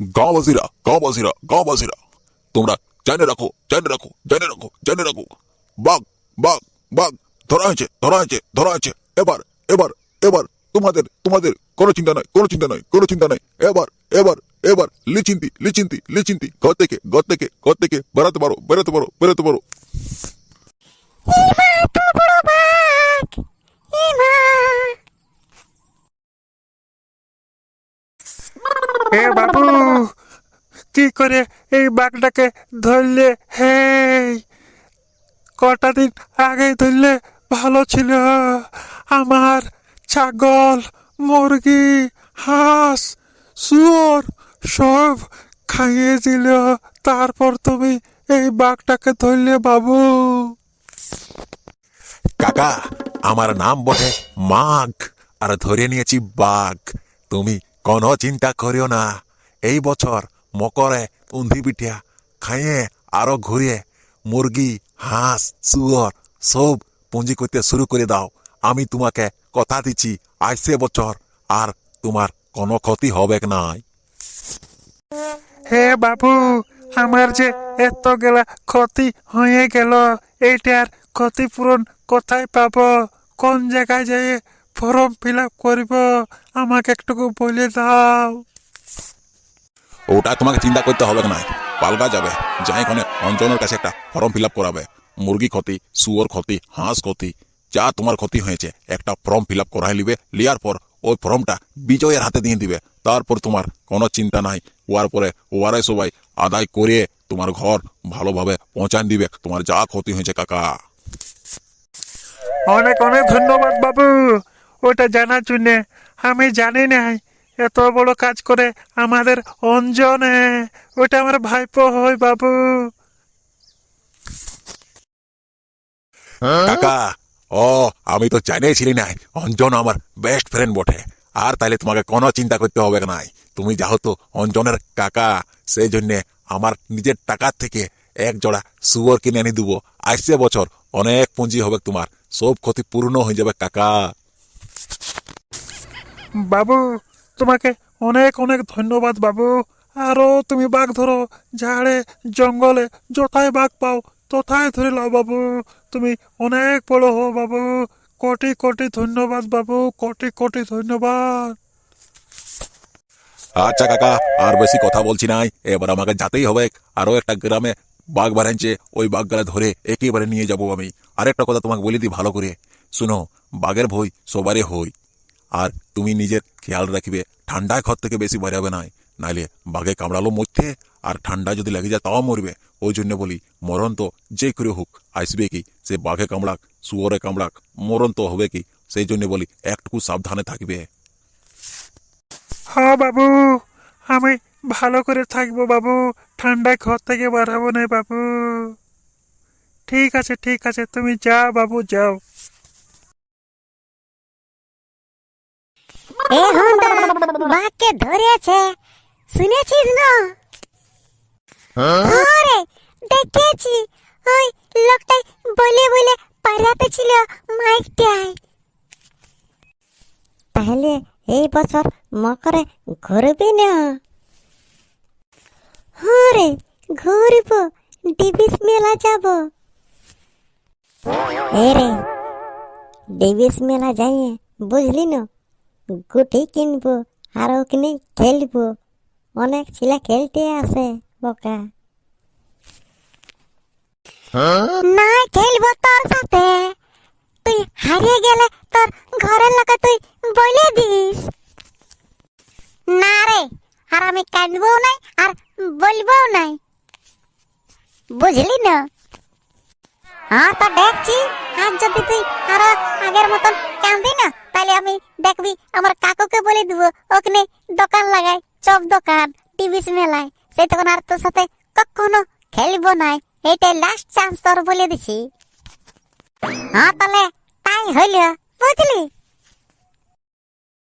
গাঁওবাসীরা গাঁওবাসীরা গাঁওবাসীরা তোমরা জেনে রাখো জেনে রাখো জেনে রাখো জেনে রাখো। বাঘ বাঘ বাঘ, ধরা হয়েছে ধরা হয়েছে ধরা হয়েছে। এবার এবার এবার তোমাদের তোমাদের কোনো চিন্তা নাই, কোনো চিন্তা নাই, কোনো চিন্তা নাই। এবার এবার এবার লিচিন্তি লিচিন্তি লিচিন্তি। ঘর থেকে ঘর থেকে ঘর থেকে বেরোতে পারো বেরোতে পারো বেরোতে পারো। এ বাবু কি করে এই বাঘটাকে ধরলে? হে কটা দিন আগে ধরলে ভালো ছিল। আমার ছাগল, মুরগি, হাঁস, শুয়োর সব খাইয়ে দিল। তারপর তুমি এই বাঘটাকে ধরলে বাবু। কাকা, আমার নাম বটে মাঘ, আর ধরে নিয়েছি বাঘ। তুমি কোনো চিন্তা করিও না। এই বছর মকরে উন্ধি পিঠা খাইয়ে আরও ঘুরিয়ে মুরগি হাঁস শুয়োর সব পুঁজি করতে শুরু করে দাও। আমি তোমাকে কথা দিচ্ছি আসছে বছর আর তোমার কোনো ক্ষতি হবে নাই। হে বাবু আমার যে এত গেলা ক্ষতি হয়ে গেল এইটার ক্ষতিপূরণ কোথায় পাবো? কোন জায়গায় যেয়ে ফর্ম ফিল করব আমাকে একটুকু বলে দাও। ওটা তোমাকে চিন্তা করতে হবে না। পালকা যাবে। যাই এখানে অঞ্জনের কাছে একটা ফর্ম ফিল করাবে। মুরগি ক্ষতি, শুয়োর ক্ষতি, হাঁস ক্ষতি, যা তোমার ক্ষতি হয়েছে, একটা ফর্ম ফিল করাই নিবে। লিয়ার পর ওই ফর্মটা বিজয়ের হাতে দিয়ে দিবে। তারপর তোমার কোনো চিন্তা নাই। ওয়ার পরে ওয়ারাই সবাই আদায় করে তোমার ঘর ভালোভাবে পৌঁছান দিবে। তোমার যা ক্ষতি হয়েছে, কাকা। অনেক অনেক ধন্যবাদ বাবু। ওটা জানার জন্যে। আমি জানি নাই এত বড় কাজ করে আমাদের অঞ্জনে। ওটা আমার ভাইপো হয় বাবু। কাকা ও আমি তো জানিয়েছিলি নাই অঞ্জন আমার বেস্ট ফ্রেন্ড বটে। আর তাইলে তোমাকে কোনো চিন্তা করতে হবে নাই তুমি যেহেতু অঞ্জনের কাকা সেই জন্যে আমার নিজের টাকার থেকে এক জোড়া সুয়ার কিনে এনে দেবো। আসছে বছর অনেক পুঁজি হবে তোমার। সব ক্ষতি পূর্ণ হয়ে যাবে কাকা। বাবু তোমাকে অনেক অনেক ধন্যবাদ বাবু। আরও তুমি বাঘ ধরো, ঝাড়ে, জঙ্গলে যথায় বাঘ পাও তথায় ধরে লাও বাবু। তুমি অনেক বড় হো বাবু। কোটি কোটি ধন্যবাদ বাবু, কোটি কোটি ধন্যবাদ। আচ্ছা কাকা, আর বেশি কথা বলছি নাই। এবার আমাকে যেতেই হবে। আরও একটা গ্রামে বাঘ বাড়াইছে, ওই বাঘগুলা ধরে একেবারে নিয়ে যাব আমি। আরেকটা কথা তোমাকে বলে দিই ভালো করে। শুনো, বাঘের ভয় সবারই হই আর তুমি নিজের খেয়াল রাখবে, ঠান্ডায় ঘর থেকে বেশি বেরোবে নাই। নাইলে বাঘে কামড়ালো মরতে আর ঠান্ডা যদি লেগে যায় তাও মরবে। ওই জন্য বলি, মরণ তো যে করে হোক, আসবে কি? সে বাঘে কামড়াক, শুয়োরে কামড়াক, মরণ তো হবে কি? সেই জন্য বলি, একটুকু সাবধানে থাকবে। হ্যাঁ বাবু, আমি ভালো করে থাকব বাবু, ঠান্ডায় ঘর থেকে বাড়াবো না বাবু। ঠিক আছে ঠিক আছে, তুমি যাও বাবু, যাও। এ হুন্ডা বাঘকে ধরেছে। শুনেছিস না? আরে দেখেছি। ওই লোকটাই বলে বলে পারাতে ছিল মাইকটাই তাহলে এই বছর মকরে ঘুরবি না? হ্যাঁ রে ঘুরব ডিবিস মেলা যাব। এ রে ডিবিস মেলা যাইয়ে বুঝলি না? গুটি কিনবো, আর ওখানে খেলব। অনেক ছেলে খেলতে আসে বোকা। না তোর সাথে। তুই হারিয়ে গেলে তোর ঘরের লোকে তুই বলে দিস। না রে, আর আমি কাঁদবো নাই আর বলব নাই। বুঝলি না? হ্যাঁ তো দেখছি। আর যদি তুই আরও আগের মতন কান্দি না তাহলে আমি দেখবি আমার কাকুকে বলে দিব ওখানে দোকান লাগাই, চপ দোকান টিভিস মেলায়। সে তখন আর তোর সাথে কখনো খেলব নাই। এটাই লাস্ট চান্স তোর বলে দিছি। হ্যাঁ তাহলে তাই হইল, বুঝলি?